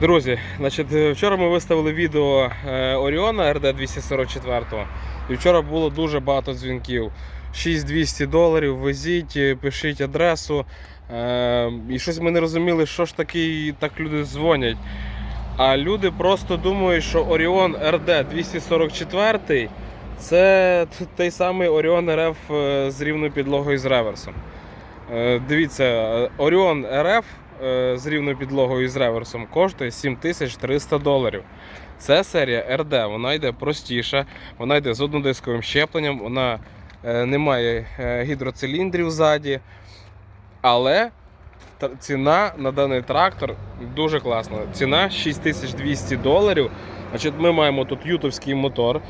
Друзі, значить, е, вчора ми виставили відео е, Оріона РД 244 і вчора було дуже багато дзвінків. 6200 доларів, везіть, е, пишіть адресу. І щось ми не розуміли, що ж таки так люди дзвонять. А люди просто думають, що Оріон РД 244 це той самий Оріон РФ з рівною підлогою з реверсом. Дивіться, Оріон РФ з рівною підлогою і з реверсом коштує 7300 доларів. Це серія РД, вона йде простіша, вона йде з однодисковим щепленням, вона е, не має е, гідроциліндрів ззаді. Але ціна на даний трактор дуже класна. Ціна 6200 доларів. Значить, ми маємо тут ютовський мотор.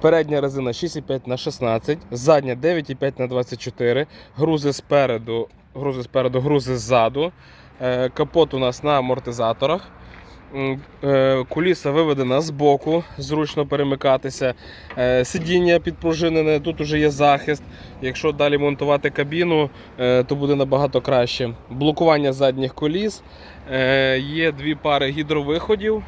Передня резина 6,5 на 16, задня 9,5 на 24, грузи спереду, грузи спереду, грузи ззаду. Е, Капот у нас на амортизаторах. Е, Куліса виведена з боку, зручно перемикатися. Е, Сидіння підпружинене, тут уже є захист. Якщо далі монтувати кабіну, то буде набагато краще. Блокування задніх коліс. Є дві пари гідровиходів.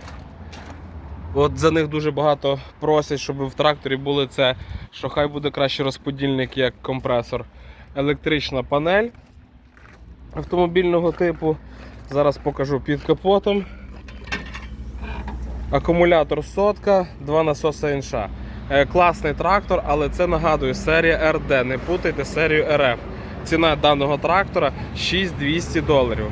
От за них дуже багато просять, щоб в тракторі були це, що хай буде краще розподільник як компресор. Електрична панель автомобільного типу. Зараз покажу під капотом. Акумулятор сотка, два насоси інша. Е, Класний трактор, але це нагадую серія РД. Не путайте серію РФ. Ціна даного трактора 6200 доларів.